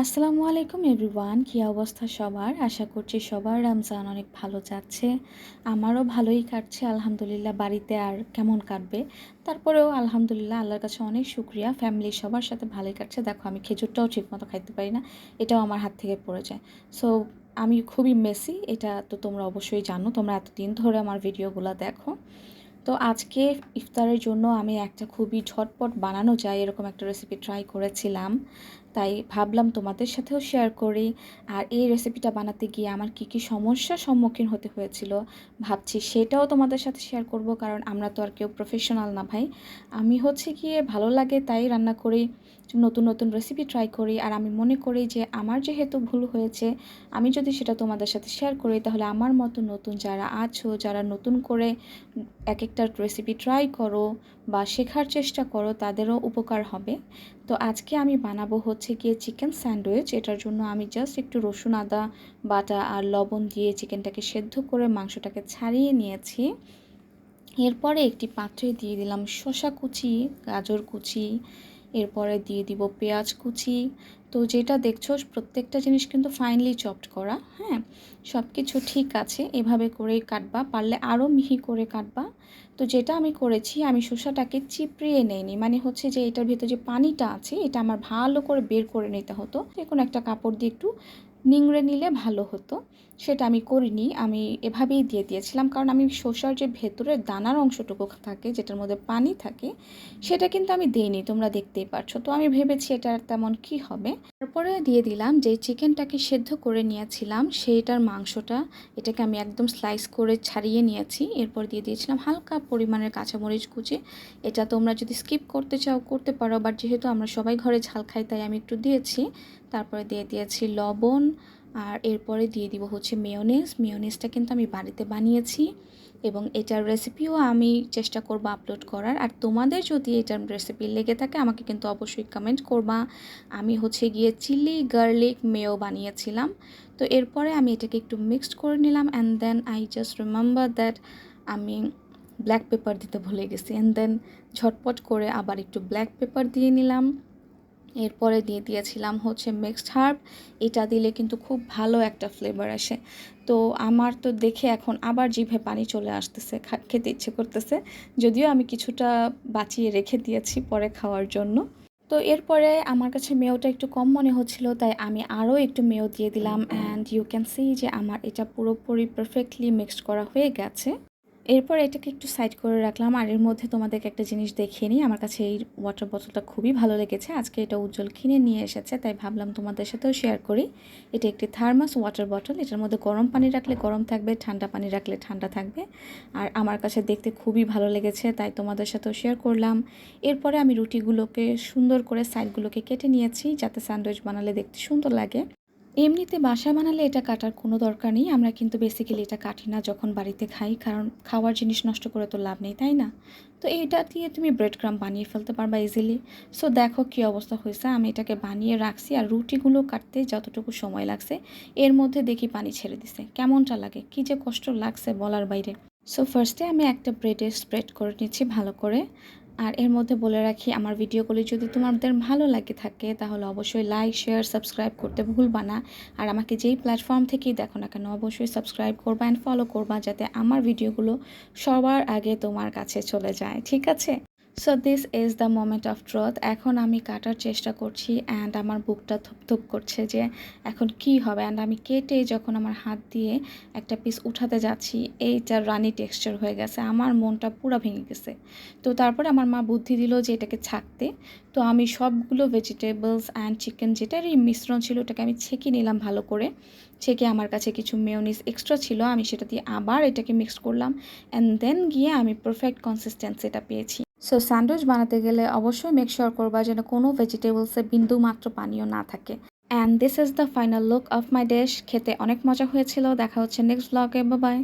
আসসালামু আলাইকুম এভরিওয়ান, কী অবস্থা সবার? আশা করছি সবার রমজান অনেক ভালো যাচ্ছে। আমারও ভালোই কাটছে, আলহামদুলিল্লাহ। বাড়িতে আর কেমন কাটবে? তারপরেও আলহামদুলিল্লাহ আল্লাহর কাছে অনেক শুক্রিয়া। ফ্যামিলি সবার সাথে ভালোই কাটছে। দেখো, আমি খেজুরটাও ঠিকমতো খাইতে পারি না, এটাও আমার হাত থেকে পড়ে যায়। সো আমি খুবই মেসি এটা তো তোমরা অবশ্যই জানো। তোমরা এতদিন ধরে আমার ভিডিওগুলো দেখো। তো আজকে ইফতারের জন্য আমি একটা খুবই ঝটপট বানানো যায়, এরকম একটা রেসিপি ট্রাই করেছিলাম। তাই ভাবলাম তোমাদের সাথেও শেয়ার করি। আর এই রেসিপিটা বানাতে গিয়ে আমার কি কি সমস্যার সম্মুখীন হতে হয়েছিল ভাবছি সেটাও তোমাদের সাথে শেয়ার করব, কারণ আমরা তো আর কেউ প্রফেশনাল না ভাই। আমি হচ্ছে গিয়ে ভালো লাগে তাই রান্না করি, নতুন নতুন রেসিপি ট্রাই করি। আর আমি মনে করি যে আমার যেহেতু ভুল হয়েছে, আমি যদি সেটা তোমাদের সাথে শেয়ার করি তাহলে আমার মতো নতুন যারা আছো, যারা নতুন করে এক একটা রেসিপি ট্রাই করো বা শেখার চেষ্টা করো, তাদেরও উপকার হবে। তো আজকে আমি বানাবো হচ্ছে গিয়ে চিকেন স্যান্ডউইচ এটার জন্য আমি জাস্ট একটু রসুন, আদা, বাটা আর লবণ দিয়ে চিকেনটাকে সেদ্ধ করে মাংসটাকে ছাড়িয়ে নিয়েছি। এরপরে একটি পাত্রে দিয়ে দিলাম শসা কুচি, গাজর কুচি এরপরে দিয়ে দিব পেঁয়াজ কুচি। তো যেটা দেখছ, প্রত্যেকটা জিনিস কিন্তু ফাইনলি চপড করা হ্যাঁ? সব কিছু ঠিক আছে, এভাবে করেই কাটবা। পারলে আরও মিহি করে কাটবা। তো যেটা আমি করেছি, আমি শসাটাকে চিপড়িয়ে নেইনি। মানে হচ্ছে যে এটার ভেতরে যে পানিটা আছে, এটা আমার ভালো করে বের করে নিতে হতো। যে কোনো একটা কাপড় দিয়ে একটু নিংড়ে নিলে ভালো হতো। সেটা আমি করিনি, আমি এভাবেই দিয়ে দিয়েছিলাম। কারণ আমি শসার যে ভেতরের দানার অংশটুকু থাকে, যেটার মধ্যে পানি থাকে, সেটা কিন্তু আমি দিইনি, তোমরা দেখতেই পারছ। তো আমি ভেবেছি এটা তেমন কি হবে। তারপরে দিয়ে দিলাম যে চিকেনটাকে সেদ্ধ করে নিয়েছিলাম, সেইটার মাংসটা, এটাকে আমি একদম স্লাইস করে ছাড়িয়ে নিয়েছি। এরপর দিয়ে দিয়েছিলাম হালকা পরিমাণের কাঁচামরিচ কুচি। এটা তোমরা যদি স্কিপ করতে চাও, করতে পারো বাট যেহেতু আমরা সবাই ঘরে ঝাল খাই, তাই আমি একটু দিয়েছি। তারপরে দিয়ে দিয়েছি লবণ আর এরপরে দিয়ে দিব হচ্ছে মেয়নেজ মেয়নেজটা কিন্তু আমি বাড়িতে বানিয়েছি এবং এটার রেসিপিও আমি চেষ্টা করব আপলোড করার। আর তোমাদের যদি এটার রেসিপি লেগে থাকে, আমাকে কিন্তু অবশ্যই কমেন্ট করবা। আমি হচ্ছে গিয়ে চিলি গার্লিক মেও বানিয়েছিলাম। তো এরপরে আমি এটাকে একটু মিক্সড করে নিলাম and then I just remember that আমি ব্ল্যাক পেপার দিতে ভুলে গেছি। অ্যান্ড দেন ঝটপট করে আবার একটু ব্ল্যাক পেপার দিয়ে নিলাম। এরপরে দিয়ে দিয়েছিলাম হচ্ছে মিক্সড হার্ব এটা দিলে কিন্তু খুব ভালো একটা ফ্লেভার আসে। তো আমার তো দেখে এখন আবার জিভে পানি চলে আসতেছে খেতে ইচ্ছে করতেছে। যদিও আমি কিছুটা বাঁচিয়ে রেখে দিয়েছি পরে খাওয়ার জন্য। তো এরপরে আমার কাছে মেয়েটা একটু কম মনে হচ্ছিল তাই আমি আরও একটু মেয়ো দিয়ে দিলাম। অ্যান্ড ইউ ক্যান সি যে আমার এটা পুরোপুরি পারফেক্টলি মিক্সড করা হয়ে গেছে। এরপর এটাকে একটু সাইড করে রাখলাম। আর এর মধ্যে তোমাদেরকে একটা জিনিস দেখিয়ে নিই। আমার কাছে এই ওয়াটার বোতলটা খুবই ভালো লেগেছে। আজকে এটা উজ্জ্বল কিনে নিয়ে এসেছে, তাই ভাবলাম তোমাদের সাথেও শেয়ার করি। এটা একটি থার্মাস ওয়াটার বটল এটার মধ্যে গরম পানি রাখলে গরম থাকবে, ঠান্ডা পানি রাখলে ঠান্ডা থাকবে। আর আমার কাছে দেখতে খুবই ভালো লেগেছে, তাই তোমাদের সাথেও শেয়ার করলাম। এরপরে আমি রুটিগুলোকে সুন্দর করে সাইডগুলোকে কেটে নিয়েছি, যাতে স্যান্ডউইচ বানালে দেখতে সুন্দর লাগে। এমনিতে বাসা বানালে এটা কাটার কোনো দরকার নেই, আমরা কিন্তু বেসিক্যালি এটা কাটি না যখন বাড়িতে খাই, কারণ খাওয়ার জিনিস নষ্ট করে তো লাভ নেই, তাই না? তো এইটা দিয়ে তুমি ব্রেড ক্রাম বানিয়ে ফেলতে পারবা ইজিলি সো দেখো কী অবস্থা হয়েছে, আমি এটাকে বানিয়ে রাখছি আর রুটিগুলো কাটতে যতটুকু সময় লাগছে, এর মধ্যে দেখি পানি ছেড়ে দিছে। কেমনটা লাগে? কী যে কষ্ট লাগছে বলার বাইরে। সো ফার্স্টে আমি একটা ব্রেডে স্প্রেড করে নিচ্ছি ভালো করে। আর এর মধ্যে বলে রাখি, আমার ভিডিওগুলি যদি তোমাদের ভালো লাগে থাকে, তাহলে অবশ্যই লাইক শেয়ার সাবস্ক্রাইব করতে ভুলবা না। আর আমাকে যেই প্ল্যাটফর্ম থেকেই দেখো না কেন, অবশ্যই সাবস্ক্রাইব করবা অ্যান্ড ফলো করবা, যাতে আমার ভিডিওগুলো সবার আগে তোমার কাছে চলে যায়। ঠিক আছে? So this is the moment of truth এখন আমি কাটার চেষ্টা করছি অ্যান্ড আমার বুকটা থুপ করছে যে এখন কি হবে? অ্যান্ড আমি কেটে যখন আমার হাত দিয়ে একটা পিস উঠাতে যাচ্ছি, এইটা রানি টেক্সচার হয়ে গেছে। আমার মনটা পুরো ভেঙে গেছে। তো তারপরে আমার মা বুদ্ধি দিল যে এটাকে ছাকতে। তো আমি সবগুলো ভেজিটেবলস অ্যান্ড চিকেন যেটারই মিশ্রণ ছিল ওটাকে আমি ছেঁকে নিলাম ভালো করে। ছেঁকে আমার কাছে কিছু মেয়নিস এক্সট্রা ছিল, আমি সেটা দিয়ে আবার এটাকে মিক্স করলাম। অ্যান্ড দেন গিয়ে আমি পারফেক্ট কনসিস্টেন্সিটা পেয়েছি। সো স্যান্ডউইচ বানাতে গেলে অবশ্যই মেক শিওর করবা যেন কোনো ভেজিটেবলসে বিন্দু মাত্র পানীয় না থাকে। And this is the final look of my dish খেতে অনেক মজা হয়েছিল। দেখা হচ্ছে নেক্সট ব্লগে বাবাই